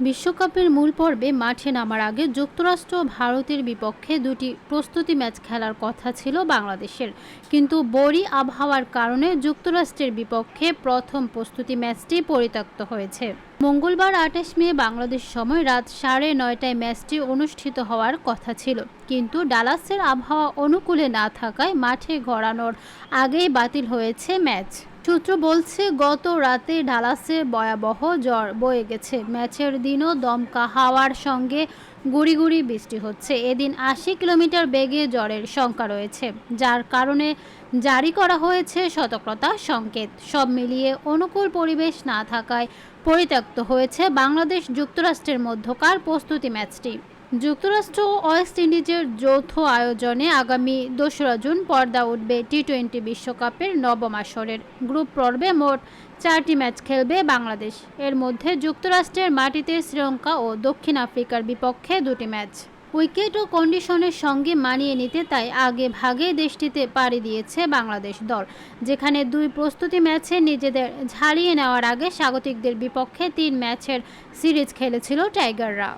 বিশ্বকাপের মূল পর্বে মাঠে নামার আগে যুক্তরাষ্ট্র ভারতের বিপক্ষে দুটি প্রস্তুতি ম্যাচ খেলার কথা ছিল বাংলাদেশের। কিন্তু বড়ি আবহাওয়ার কারণে যুক্তরাষ্ট্রের বিপক্ষে প্রথম প্রস্তুতি ম্যাচটি পরিত্যক্ত হয়েছে। মঙ্গলবার আঠাশ মে বাংলাদেশ সময় রাত সাড়ে নয়টায় ম্যাচটি অনুষ্ঠিত হওয়ার কথা ছিল। কিন্তু ডালাসের আবহাওয়া অনুকূলে না থাকায় মাঠে গড়ানোর আগেই বাতিল হয়েছে ম্যাচ। সূত্র বলছে, গত রাতে ডালাসে ভয়াবহ জ্বর বয়ে গেছে। ম্যাচের দিনও দমকা হাওয়ার সঙ্গে গুড়ি গুড়ি বৃষ্টি হচ্ছে। এদিন আশি কিলোমিটার বেগে জ্বরের শঙ্কা রয়েছে, যার কারণে জারি করা হয়েছে সতর্কতা সংকেত। সব মিলিয়ে অনুকূল পরিবেশ না থাকায় পরিত্যক্ত হয়েছে বাংলাদেশ যুক্তরাষ্ট্রের মধ্যকার প্রস্তুতি ম্যাচটি। যুক্তরাষ্ট্র ও ওয়েস্ট ইন্ডিজের যৌথ আয়োজনে আগামী দোসরা জুন পর্দা উঠবে টি টোয়েন্টি বিশ্বকাপের নবম আসরের। গ্রুপ পর্বে মোট চারটি ম্যাচ খেলবে বাংলাদেশ। এর মধ্যে যুক্তরাষ্ট্রের মাটিতে শ্রীলঙ্কা ও দক্ষিণ আফ্রিকার বিপক্ষে দুটি ম্যাচ। উইকেট ও কন্ডিশনের সঙ্গে মানিয়ে নিতে তাই আগে ভাগে দেশটিতে পাড়ি দিয়েছে বাংলাদেশ দল, যেখানে দুই প্রস্তুতি ম্যাচে নিজেদের ঝালিয়ে নেওয়ার আগে স্বাগতিকদের বিপক্ষে তিন ম্যাচের সিরিজ খেলেছিল টাইগাররা।